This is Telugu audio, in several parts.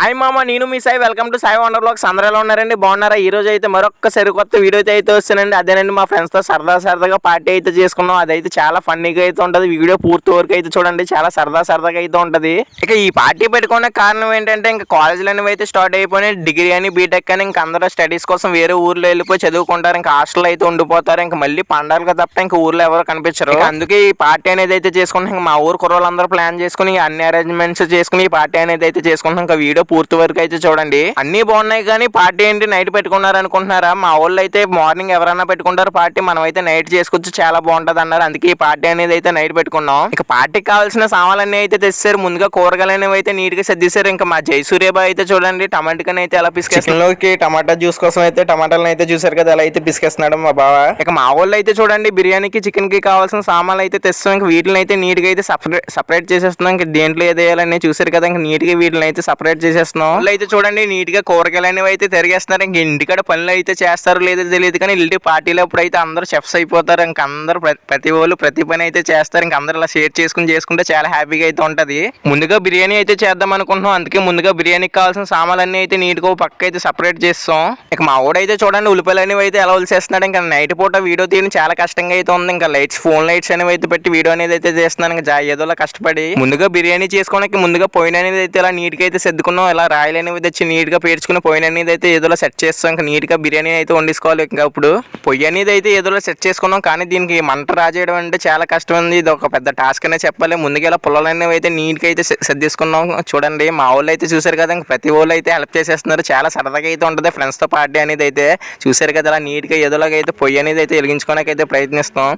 హాయ్ మామ నేను మీ Sai. Welcome to Sai wonder blogs అందరూ ఎలా ఉన్నారండి? బాగున్నారా? ఈ రోజు అయితే మరొక సరికొత్త వీడియో అయితే అయితే వస్తానండి అదేనండి మా ఫ్రెండ్స్తో సరదా సరదాగా పార్టీ అయితే చేసుకున్నాం. అదైతే చాలా ఫన్నీగా అయితే ఉంటుంది. వీడియో పూర్తి వరకు అయితే చూడండి. చాలా సరదా సరదాగా అయితే ఉంటుంది. ఇక ఈ పార్టీ పెట్టుకునే కారణం ఏంటంటే ఇంకా కాలేజీలు అనేవి అయితే స్టార్ట్ అయిపోయినాయి. డిగ్రీ అని బీటెక్ అని ఇంకా అందరూ స్టడీస్ కోసం వేరే ఊర్లో వెళ్ళిపోయి చదువుకుంటారు. ఇంకా హాస్టల్ అయితే ఉండిపోతారు. ఇంకా మళ్ళీ పండాలుగా తప్ప ఇంకా ఊర్లో ఎవరు కనిపించరు. అందుకే ఈ పార్టీ అనేది అయితే చేసుకుంటాం ఇంకా మా ఊరు కుర్రోళ్ళందరూ ప్లాన్ చేసుకుని అన్ని అరేంజ్మెంట్స్ చేసుకుని ఈ పార్టీ అనేది అయితే చేసుకుంటాం ఇంకా వీడియో పూర్తి వరకు అయితే చూడండి. అన్ని బాగున్నాయి కానీ పార్టీ ఏంటి నైట్ పెట్టుకున్నారు అనుకుంటున్నారా మా వాళ్ళు అయితే మార్నింగ్ ఎవరైనా పెట్టుకుంటారు పార్టీ మనం అయితే నైట్ చేసుకోవచ్చు చాలా బాగుంటది అన్నారు. అందుకే ఈ పార్టీ అనేది అయితే నైట్ పెట్టుకున్నాం. ఇక పార్టీకి కావాల్సిన సామాన్లన్నీ అయితే తెచ్చారు ముందుగా కూరగాయలు అనేవి అయితే నీట్గా సర్దిశారు. ఇంకా మా జయసూర్యబాయ్ అయితే చూడండి టమాటాని అయితే ఎలా పిసికేలోకి టమాటా జ్యూస్ కోసం అయితే టమాటాలను అయితే చూసారు కదా అలా అయితే పిసికేస్తున్నాడు మా బావ. ఇక మా వాళ్ళు అయితే చూడండి బిర్యానీకి చికెన్కి కావాల్సిన సామాన్లు అయితే తెస్తాం ఇంకా వీటిని అయితే నీట్గా అయితే సపరేట్ సపరేట్ చేసేస్తున్నాం. ఇంకా దేంట్లో ఏది వేయాలని చూసారు కదా ఇంకా నీట్గా వీటిని అయితే సపరేట్ చేసేస్తున్నాం వాళ్ళు అయితే చూడండి నీట్గా కూరగాయలు అనేవి అయితే తిరిగేస్తున్నారు. ఇంక ఇంటికాడ పనులు అయితే చేస్తారో లేదో తెలియదు కానీ ఇల్లు పార్టీలో అప్పుడు అయితే అందరూ చెఫ్స్ అయిపోతారు. ఇంకా అందరూ ప్రతి వాళ్ళు ప్రతి పని అయితే చేస్తారు. ఇంకా అందరూ ఇలా షేర్ చేసుకుని చేసుకుంటే చాలా హ్యాపీగా అయితే ఉంటది. ముందుగా బిర్యానీ అయితే చేద్దాం అనుకుంటున్నాం. అందుకే ముందుగా బిర్యానీకి కావాల్సిన సామాన్లు అయితే నీట్గా పక్క అయితే సపరేట్ చేస్తాం ఇక మా అయితే చూడండి ఉల్లిపాయలు అనేవి అయితే ఎలా ఉలిసేస్తున్నాడు ఇంకా నైట్ పూట వీడియో తీయడం చాలా కష్టంగా అయితే ఉంది. ఇంకా లైట్స్ ఫోన్ లైట్స్ అనేవి అయితే పెట్టి వీడియో అనేది అయితే చేస్తున్నాను ఇంకా జా- ఏదోలా కష్టపడి ముందుగా బిర్యానీ చేసుకోవడానికి ముందుగా పొయ్యి అనేది అయితే ఇలా నీట్గా అయితే సర్దుకున్నాం. ఇలా రాయలు అనేవి తెచ్చి నీట్గా పేర్చుకుని పొయ్యి అనేది అయితే ఏదోలా సెట్ చేస్తాం. ఇంకా నీట్గా బిర్యానీ అయితే వండించుకోవాలి ఇంకా ఇప్పుడు పొయ్యి అనేది అయితే ఏదోలా సెట్ చేసుకున్నాం. కానీ దీనికి మంట రాజేయడం అంటే చాలా కష్టం ఉంది ఇది ఒక పెద్ద టాస్క్ అనే చెప్పాలి. ముందుగా ఇలా పుల్లలు అనేవి అయితే నీట్గా అయితే సర్దేసుకున్నాం చూడండి మా వాళ్ళు అయితే చూసారు కదా ఇంకా ప్రతి వాళ్ళు అయితే హెల్ప్ చేసేస్తున్నారు. చాలా సరదాగా అయితే ఉంటుంది. ఫ్రెండ్స్తో పార్టీ అనేది అయితే చూసారు కదా అలా నీట్గా ఏదోలాగా అయితే పొయ్యి అనేది అయితే వెలిగించుకోవడానికి అయితే ప్రయత్నిస్తాం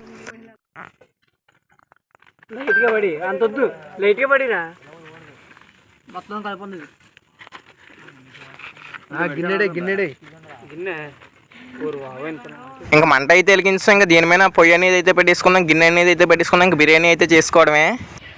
లైట్గా పడి అంత వద్దు. లైట్గా పడినా మొత్తం కలపండి గిన్నెడే గిన్నెడే. గిన్నె. ఇంకా మంట అయితే వెలిగించాం ఇంకా దీని మీద పొయ్యి అనేది అయితే పెట్టేసుకున్నాం గిన్నె అనేది అయితే పెట్టేసుకున్నాం ఇంకా బిర్యానీ అయితే చేసుకోవడమే.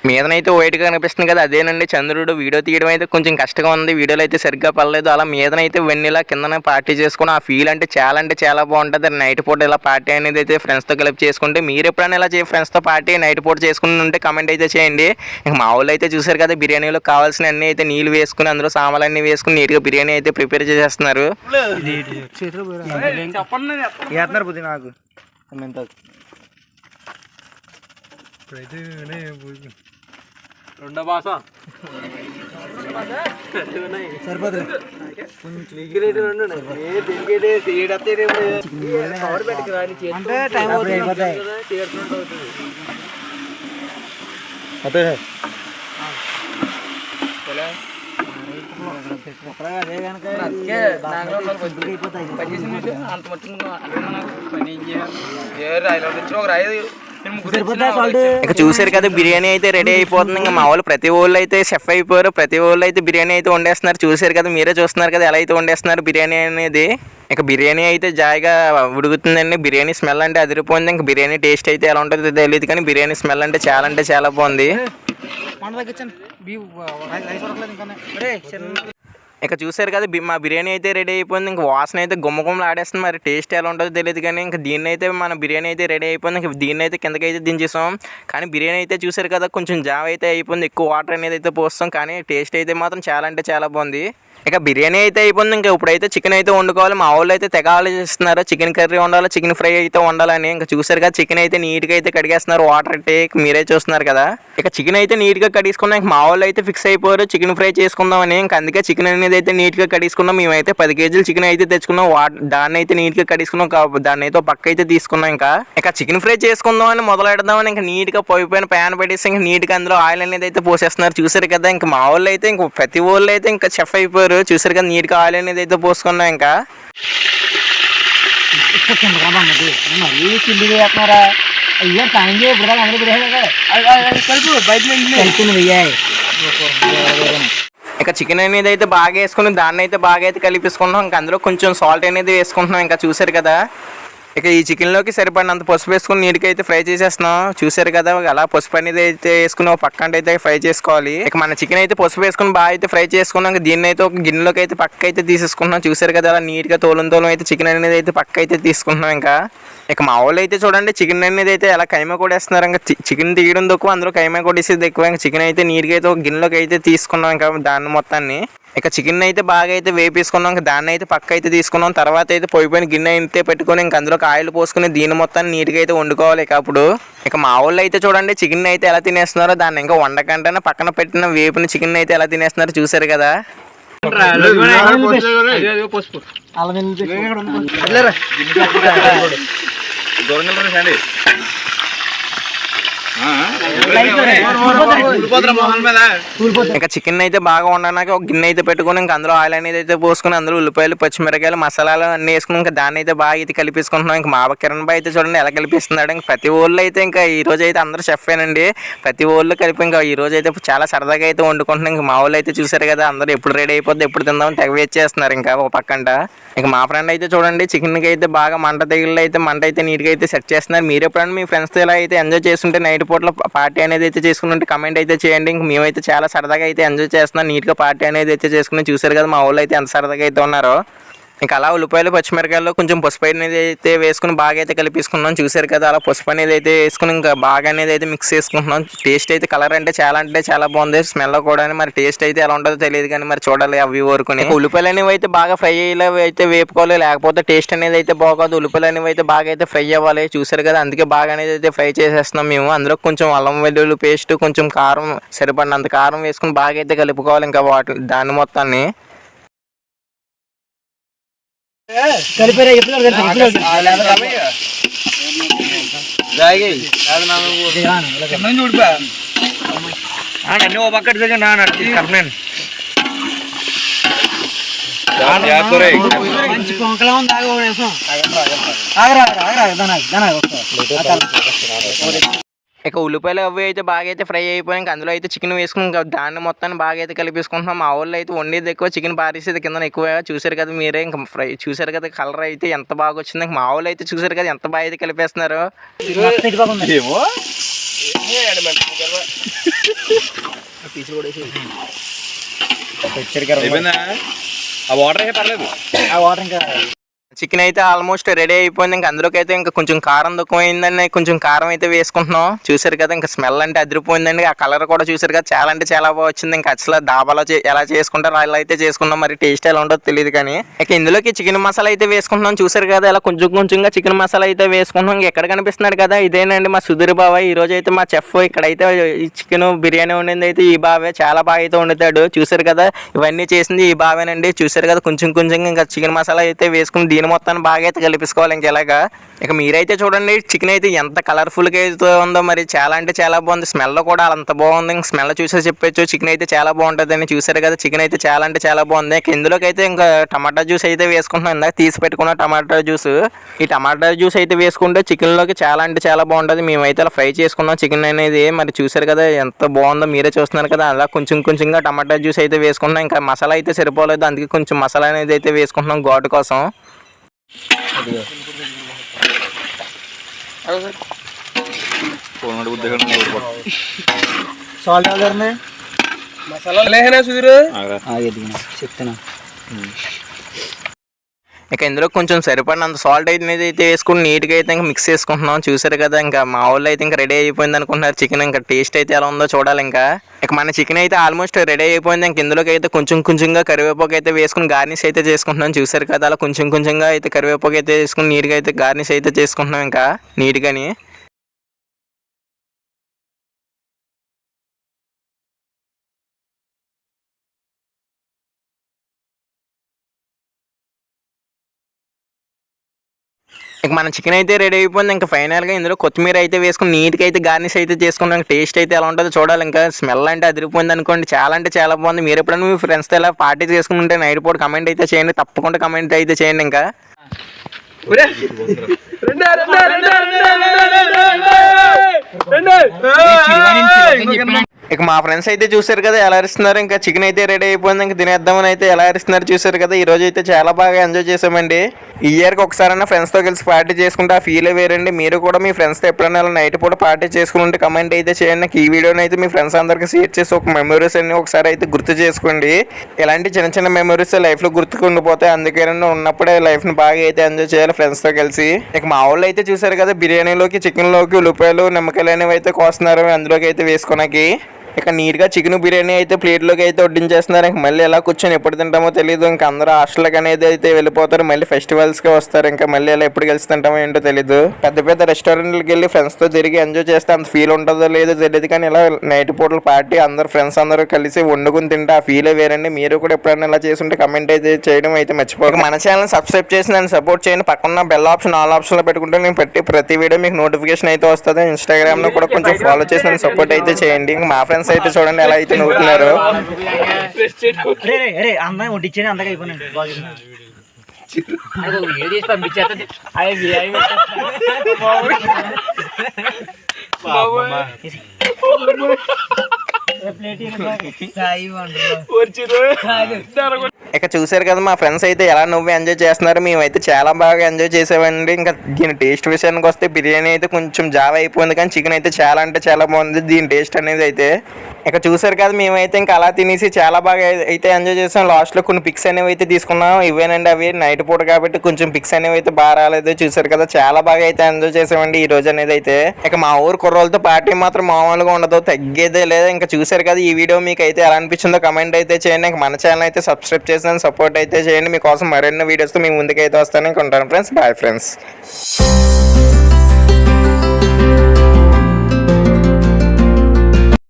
మీదనైతే వైట్గా కనిపిస్తుంది కదా అదేనండి. చంద్రుడు వీడియో తీయడం అయితే కొంచెం కష్టంగా ఉంది. వీడియోలో అయితే సరిగ్గా పడలేదు. అలా మీదనైతే వెన్నెలా కిందనే పార్టీ చేసుకుని ఆ ఫీల్ అంటే చాలా అంటే చాలా బాగుంటుంది. నైట్ పూట ఇలా పార్టీ అనేది అయితే ఫ్రెండ్స్తో కలిపి చేసుకుంటే మీరు ఎప్పుడైనా ఇలా ఫ్రెండ్స్తో పార్టీ నైట్ పూట చేసుకుని ఉంటే కమెంట్ అయితే చేయండి. ఇంకా మా వాళ్ళు అయితే చూసారు కదా బిర్యానీలో కావాల్సిన అన్ని అయితే నీళ్ళు వేసుకుని అందులో సామాన్లు అన్ని వేసుకుని నీట్గా బిర్యానీ అయితే ప్రిపేర్ చేసేస్తున్నారు. నాకు. రెండో భాష. సరిపోతుంది అంటే టైం అయిపోతాయి అదే. అదే కనుక ఇక చూసారు కదా బిర్యానీ అయితే రెడీ అయిపోతుంది. ఇంకా మా వాళ్ళు ప్రతి వాళ్ళు అయితే షెఫ్ అయిపోయారు. ప్రతి వాళ్ళు అయితే బిర్యానీ అయితే వండేస్తున్నారు. చూసారు కదా మీరే చూస్తున్నారు కదా ఎలా అయితే వండేస్తున్నారు బిర్యానీ అనేది. ఇక బిర్యానీ అయితే జాయిగా ఉడుకుతుందండి. బిర్యానీ స్మెల్ అంటే అదిరిపోయింది. ఇంకా బిర్యానీ టేస్ట్ అయితే ఎలా ఉంటుందో తెలియదు కానీ బిర్యానీ స్మెల్ అంటే చాలా అంటే చాలా బాగుంది. ఇంకా ఇక చూసారు కదా బి- మా బిర్యానీ అయితే రెడీ అయిపోయింది. ఇంకా వాసన అయితే గుమ్మ గుమ్మలు ఆడేస్తుంది. మరి టేస్ట్ ఎలా ఉంటుందో తెలియదు కానీ ఇంకా దీన్ని అయితే మన బిర్యానీ అయితే రెడీ అయిపోయింది. ఇంకా దీన్ని అయితే కిందకి అయితే దించేసాం. కానీ బిర్యానీ అయితే చూసారు కదా కొంచెం జామ్ అయితే అయిపోయింది. ఎక్కువ వాటర్ అనేది అయితే పోస్తాం. కానీ టేస్ట్ అయితే మాత్రం చాలా అంటే చాలా బాగుంది. ఇక బిర్యానీ అయితే అయిపోయింది. ఇంకా ఇప్పుడైతే చికెన్ అయితే వండుకోవాలి. మా వాళ్ళు అయితే తెగ ఆలోచిస్తున్నారు. చికెన్ కర్రీ వండాలి చికెన్ ఫ్రై అయితే వండాలని. ఇంకా చూసారు కదా చికెన్ అయితే నీట్గా అయితే కడిగేస్తున్నారు. వాటర్ అయితే మీరే చూస్తున్నారు కదా. ఇక చికెన్ అయితే నీట్గా కడిగేసుకున్నాం. ఇంకా మా వాళ్ళు అయితే ఫిక్స్ అయిపోయారు. చికెన్ ఫ్రై చేసుకుందామని. ఇంకా అందుకే చికెన్ అనేది అయితే నీట్గా కడిగేసుకున్నాం. మేమైతే పది కేజీలు చికెన్ అయితే తెచ్చుకున్నాం. వా దాన్ని అయితే నీట్గా కడిగేసుకున్నాం. కా- దాన్ని అయితే పక్క అయితే తీసుకున్నాం ఇంకా. ఇక చికెన్ ఫ్రై చేసుకుందామని మొదలెడదామని ఇంకా నీట్గా పోయిపోయిన ప్యాన్ పెట్టేసి ఇంకా నీట్గా అందులో ఆయిల్ అనేది అయితే పోసేస్తున్నారు. చూసారు కదా ఇంకా మా వాళ్ళు అయితే ఇంకా ప్రతి వాళ్ళు అయితే ఇంకా చెఫ్ అయిపోయారు. చూసారు కదా నీట్గా ఆయిల్ అనేది అయితే పోసుకున్నాం ఇంకా. మరీ అయ్యా టైం ఇప్పుడు అందరూ కలుపు బయట ఇంకా చికెన్ అనేది అయితే బాగా వేసుకుని దాన్ని అయితే బాగా అయితే కలిపేసుకుంటున్నాం. ఇంకా అందులో కొంచెం సాల్ట్ అనేది వేసుకుంటున్నాం. ఇంకా చూసారు కదా. ఇక ఈ చికెన్లోకి సరిపడినంత పసుపు వేసుకుని నీటికి అయితే ఫ్రై చేసేస్తున్నాం. చూసారు కదా అలా పసుపు అనేది అయితే వేసుకుని ఒక పక్కన అయితే ఫ్రై చేసుకోవాలి. ఇక మన చికెన్ అయితే పసుపు వేసుకుని బాగా అయితే ఫ్రై చేసుకున్నాం. దీన్ని అయితే ఒక గిన్నెలోకి అయితే పక్క అయితే తీసేసుకుంటున్నాం. చూసారు కదా అలా నీట్గా తోలం తోలం అయితే చికెన్ అనేది అయితే పక్క అయితే తీసుకుంటున్నాం ఇంకా. ఇక మా వాళ్ళు అయితే చూడండి చికెన్ అనేది అయితే ఎలా కైమా కూడా వేస్తున్నారు ఇంకా చికెన్ తీయడం తక్కువ అందులో కైమా కూడా వేసేది ఎక్కువ. ఇంకా చికెన్ అయితే నీట్గా అయితే ఒక గిన్నెలోకి అయితే తీసుకున్నాం ఇంకా దాన్ని మొత్తాన్ని. ఇక చికెన్ అయితే బాగా అయితే వేపేసుకున్నాం ఇంకా దాన్ని అయితే పక్క అయితే తీసుకున్నాం తర్వాత అయితే పొయ్యి పైన గిన్నె అయితే పెట్టుకొని ఇంక అందులోకి ఆయిల్ పోసుకుని దీని మొత్తాన్ని నీట్గా అయితే వండుకోవాలి ఇక అప్పుడు. ఇక మా వాళ్ళు అయితే చూడండి చికెన్ అయితే ఎలా తినేస్తున్నారో దాన్ని ఇంకా వండకంటేనే పక్కన పెట్టిన వేపిన చికెన్ అయితే ఎలా తినేస్తున్నారో చూసారు కదా. పసుపు. ఇంకా చికెన్ అయితే బాగా వండడానికి ఒక గిన్నె అయితే పెట్టుకుని ఇంకా అందులో ఆయిల్ అనేది అయితే పోసుకుని అందులో ఉల్లిపాయలు పచ్చిమిరకాయలు మసాలాలు అన్ని వేసుకుని ఇంకా దాన్ని అయితే బాగా అయితే కలిపేసుకుంటున్నాం. ఇంకా మా కిరణ్ బాయ్ అయితే చూడండి ఎలా కలిపిస్తున్నాడు. ఇంకా ప్రతి ఊళ్ళో అయితే ఇంకా ఈ రోజు అయితే అందరూ చెఫ్ ప్రతి ఊళ్ళో కలిపి ఇంకా ఈ రోజు అయితే చాలా సరదాగా అయితే వండుకుంటున్నాం. ఇంకా మా ఊళ్ళో అయితే చూసారు కదా అందరూ ఎప్పుడు రెడీ అయిపోద్ది ఎప్పుడు తిందాం తెగ వెయిట్ చేస్తున్నారు ఇంకా ఒక పక్కంట. ఇంకా మా ఫ్రెండ్ అయితే చూడండి చికెన్కి అయితే బాగా మంట తెగిళ్ళు అయితే మంట అయితే నీట్గా అయితే సెట్ చేస్తున్నారు. మీరు ఎప్పుడైనా మీ ఫ్రెండ్స్తో ఇలా అయితే ఎంజాయ్ చేస్తుంటే నైట్ పూటలో పార్టీ అనేది అయితే చేసుకున్నట్టు కమెంట్ అయితే చేయండి. ఇంక మేమైతే చాలా సరదాగా అయితే ఎంజాయ్ చేస్తున్నాం. నీట్గా పార్టీ అనేది అయితే చేసుకుని చూసారు కదా మా వాళ్ళు అయితే ఎంత సరదాగా అయితే ఉన్నారో. ఇంకా అలా ఉల్లిపాయలు పచ్చిమిరకాయల్లో కొంచెం పసుపు అనేది అయితే వేసుకుని బాగా అయితే కలిపేసుకున్నాం. చూసారు కదా అలా పసుపు అనేది అయితే వేసుకుని ఇంకా బాగా అనేది అయితే మిక్స్ చేసుకుంటున్నాం. టేస్ట్ అయితే కలర్ అంటే చాలా అంటే చాలా బాగుంది. స్మెల్ కూడా మరి టేస్ట్ అయితే ఎలా ఉంటుందో తెలియదు కానీ మరి చూడాలి అవి వరకుని ఉల్లిపాయలు అనేవి అయితే బాగా ఫ్రై అయ్యేలా అయితే వేపుకోవాలి. లేకపోతే టేస్ట్ అనేది అయితే బాగోదు. ఉల్లిపాయలు అనేవి అయితే బాగా అయితే ఫ్రై అవ్వాలి. చూసారు కదా అందుకే బాగా అనేది అయితే ఫ్రై చేసేస్తున్నాం మేము. అందులో కొంచెం అల్లం వెల్లుల్లి పేస్ట్ కొంచెం కారం సరిపడినంత కారం వేసుకుని బాగా అయితే కలుపుకోవాలి ఇంకా వాటి దాన్ని మొత్తాన్ని. కలిపారా ఎప్పుడు ఓ పక్కన సెకండ్ కర్మేన్. మంచి పొంకలా ఉంది. ఆగరా ఆగరా ఆగరా దాని దాని. ఇక ఉల్లిపాయలు అవి అయితే బాగా అయితే ఫ్రై అయిపోయి ఇంకా అందులో అయితే చికెన్ వేసుకుని ఇంకా దాన్ని మొత్తాన్ని బాగా అయితే కలిపేసుకుంటున్నాం. మా వాళ్ళు అయితే వండేది ఎక్కువ చికెన్ పారేసేది కింద ఎక్కువ చూసారు కదా మీరే. ఇంకా ఫ్రై చూసారు కదా కలర్ అయితే ఎంత బాగా వచ్చింది. మా వాళ్ళు అయితే చూసారు కదా ఎంత బాగా అయితే కలిపేస్తున్నారు. ఆ వాటర్ అయితే పర్లేదు. ఆ వాటర్ ఇంకా చికెన్ అయితే ఆల్మోస్ట్ రెడీ అయిపోయింది. ఇంకా అందులోకి అయితే ఇంకా కొంచెం కారం తక్కువైందండి. కొంచెం కారం అయితే వేసుకుంటున్నాం. చూసారు కదా ఇంకా స్మెల్ అంటే అదిరిపోయిందండి. ఆ కలర్ కూడా చూసారు కదా చాలా అంటే చాలా బాగా వచ్చింది. ఇంకా అసలు డాబాలో చే- ఎలా చేసుకుంటారో అలా అయితే చేసుకున్నాం మరి టేస్ట్ ఎలా ఉంటుందో తెలియదు కానీ. ఇక ఇందులోకి చికెన్ మసాలా అయితే వేసుకుంటున్నాం. చూసారు కదా ఇలా కొంచెం కొంచెంగా చికెన్ మసాలా అయితే వేసుకుంటున్నాం. ఇంకా ఎక్కడ కనిపిస్తున్నాడు కదా ఇదేనండి మా సుధీర్ బాబాయ్ ఈ రోజు అయితే మా చెఫ్ ఇక్కడైతే చికెన్ బిర్యానీ వండింది అయితే ఈ బావే. చాలా బాగా అయితే వండుతాడు. చూసారు కదా ఇవన్నీ చేసింది ఈ బావేనండి. చూసారు కదా కొంచెం కొంచెం ఇంకా చికెన్ మసాలా అయితే వేసుకుని చికెన్ మొత్తాన్ని బాగా అయితే కలిపేసుకోవాలి ఇంకా ఇలాగా ఇక మీరైతే చూడండి చికెన్ అయితే ఎంత కలర్ఫుల్గా అయితే ఉందో మరి చాలా అంటే చాలా బాగుంది. స్మెల్ కూడా అంత బాగుంది. ఇంక స్మెల్ చూసే చెప్పొచ్చు. చికెన్ అయితే చాలా బాగుంటుంది అని చూసారు కదా చికెన్ అయితే చాలా అంటే చాలా బాగుంది. ఇందులోకి అయితే ఇంకా టమాటా జ్యూస్ అయితే వేసుకుంటున్నాను ఇందాక తీసి పెట్టుకున్న టమాటా జ్యూస్. ఈ టమాటా జ్యూస్ అయితే వేసుకుంటే చికెన్లోకి చాలా అంటే చాలా బాగుంటుంది. మేమైతే అలా ఫ్రై చేసుకున్నాం చికెన్ అనేది. మరి చూసారు కదా ఎంత బాగుందో మీరే చూస్తున్నారు కదా అలా కొంచెం కొంచెంగా టమాటా జ్యూస్ అయితే వేసుకున్నాం. ఇంకా మసాలా అయితే సరిపోలేదు. అందుకే కొంచెం మసాలా అనేది అయితే వేసుకుంటున్నాం ఘాటు కోసం. సాల్ట్ ఎవరు లేహనా సుధీర్ చెప్తున్నా ఇక ఇందులో కొంచెం సరిపడినంత సాల్ట్ అయితే అయితే వేసుకుని నీట్గా అయితే ఇంకా మిక్స్ చేసుకుంటున్నాం. చూసారు కదా ఇంకా మా వాళ్ళు అయితే ఇంకా రెడీ అయిపోయింది అనుకుంటున్నారు. చికెన్ ఇంకా టేస్ట్ అయితే ఎలా ఉందో చూడాలి ఇంకా. ఇక మన చికెన్ అయితే ఆల్మోస్ట్ రెడీ అయిపోయింది. ఇంక ఇందులోకి అయితే కొంచెం కొంచెంగా కరివేపాకు అయితే వేసుకుని గార్నిష్ అయితే చేసుకుంటున్నాం. చూసారు కదా అలా కొంచెం కొంచెంగా అయితే కరివేపాకు అయితే వేసుకుని నీట్గా అయితే గార్నిష్ అయితే చేసుకుంటున్నాం ఇంకా. నీట్గాని ఇక మన చికెన్ అయితే రెడీ అయిపోయింది. ఇంకా ఫైనల్గా ఇందులో కొత్తిమీర అయితే వేసుకుని నీట్గా అయితే గార్నిష్ అయితే చేసుకున్నాం. టేస్ట్ అయితే ఎలా ఉంటుందో చూడాలి. ఇంకా స్మెల్ అంటే అదిరిపోయింది అనుకోండి. చాలా అంటే చాలా బాగుంది. మీరు ఎప్పుడైనా మీ ఫ్రెండ్స్తో ఇలా పార్టీ చేసుకుంటే నైట్ పూట కమెంట్ అయితే చేయండి. తప్పకుండా కమెంట్ అయితే చేయండి ఇంకా. ఇక మా ఫ్రెండ్స్ అయితే చూసారు కదా ఎలా అరిస్తున్నారు? ఇంకా చికెన్ అయితే రెడీ అయిపోయింది. ఇంకా తినేద్దామని అయితే ఎలా అరిస్తున్నారు చూసారు కదా ఈ రోజు అయితే చాలా బాగా ఎంజాయ్ చేసామండి ఈ ఇయర్కి ఒకసారైనా ఫ్రెండ్స్తో కలిసి పార్టీ చేసుకుంటే ఆ ఫీల్ వేరండి. మీరు కూడా మీ ఫ్రెండ్స్తో ఎప్పుడైనా నైట్ పూట పార్టీ చేసుకుంటే కమెంట్ అయితే చేయండి. నాకు ఈ వీడియోని అయితే మీ ఫ్రెండ్స్ అందరికీ షేర్ చేసి ఒక మెమరీస్ అన్ని ఒకసారి అయితే గుర్తు చేసుకోండి. ఇలాంటి చిన్న చిన్న మెమరీస్ లైఫ్లో గుర్తుకుండిపోతాయి అందుకేనండి ఉన్నప్పుడే లైఫ్ని బాగా అయితే ఎంజాయ్ చేయాలి ఫ్రెండ్స్తో కలిసి. ఇక మా వాళ్ళు అయితే చూసారు కదా బిర్యానీలోకి చికెన్లోకి ఉల్లిపాయలు నిమ్మకాయలు అనేవి అయితే కోస్తున్నారు. అందులోకి అయితే వేసుకోనకి. ఇక నీట్గా చికెన్ బిర్యానీ అయితే ప్లేట్లోకి అయితే వడ్డించేస్తున్నారు. ఇంక మళ్ళీ ఎలా కూర్చొని ఎప్పుడు తింటామో తెలియదు ఇంకా అందరూ హాస్టల్కి అనేది అయితే వెళ్ళిపోతారు. మళ్ళీ ఫెస్టివల్స్కి వస్తారు. ఇంకా మళ్ళీ ఎలా ఎప్పుడు కలిసి తింటామో ఏంటో తెలియదు పెద్ద పెద్ద రెస్టారెంట్లకి వెళ్ళి ఫ్రెండ్స్తో తిరిగి ఎంజాయ్ చేస్తే అంత ఫీల్ ఉంటుందో లేదో తెలియదు కానీ ఇలా నైట్ పూటల పార్టీ అందరు ఫ్రెండ్స్ అందరూ కలిసి వండుకుని తింటే ఆ ఫీలే వేరండి. మీరు కూడా ఎప్పుడైనా ఇలా చేసుంటే కమెంట్ అయితే చేయడం అయితే మర్చిపోక మన ఛానల్ సబ్స్క్రైబ్ చేసి నన్ను సపోర్ట్ చేయండి. పక్కన బెల్ ఆప్షన్ ఆల్ ఆప్షన్లో పెట్టుకుంటే నేను పెట్టి ప్రతి వీడియో మీకు నోటిఫికేషన్ అయితే వస్తుంది. ఇన్స్టాగ్రామ్లో కూడా కొంచెం ఫాలో చేసి నన్ను సపోర్ట్ అయితే చేయండి. ఇంక మా ఫ్రెండ్స్ అయితే చూడండి ఎలా అయితే నవ్వుతున్నారు అరే ఇక చూసారు కదా మా ఫ్రెండ్స్ అయితే ఎలా నువ్వు ఎంజాయ్ చేస్తున్నారు. మేమైతే చాలా బాగా ఎంజాయ్ చేసామండి. ఇంకా దీని టేస్ట్ విషయానికి వస్తే బిర్యానీ అయితే కొంచెం జావ అయిపోయింది కానీ చికెన్ అయితే చాలా అంటే చాలా బాగుంది. దీని టేస్ట్ అనేది అయితే ఇక చూసారు కదా మేమైతే ఇంకా అలా తినేసి చాలా బాగా అయితే ఎంజాయ్ చేసాం. లాస్ట్లో కొన్ని పిక్స్ అనేవి అయితే తీసుకున్నాం. ఇవేనండి అవి నైట్ పూట కాబట్టి కొంచెం పిక్స్ అనేవి అయితే బాగా రాలేదు. చూసారు కదా చాలా బాగా అయితే ఎంజాయ్ చేసామండి ఈ రోజు అనేది అయితే. ఇక మా ఊరు కుర్రోళ్ళతో పార్టీ మాత్రం మామూలుగా ఉండదు తగ్గేదే లేదు. ఇంకా చూసారు కదా ఈ వీడియో మీకు అయితే ఎలా అనిపించిందో కమెంట్ అయితే చేయండి. ఇంకా మన ఛానల్ అయితే సబ్స్క్రైబ్ చేసి సపోర్ట్ అయితే చేయండి. మీకోసం మరిన్ని వీడియోస్తో మీ ముందుకైతే వస్తాను. ఇంకా ఉంటాను ఫ్రెండ్స్ బాయ్ ఫ్రెండ్స్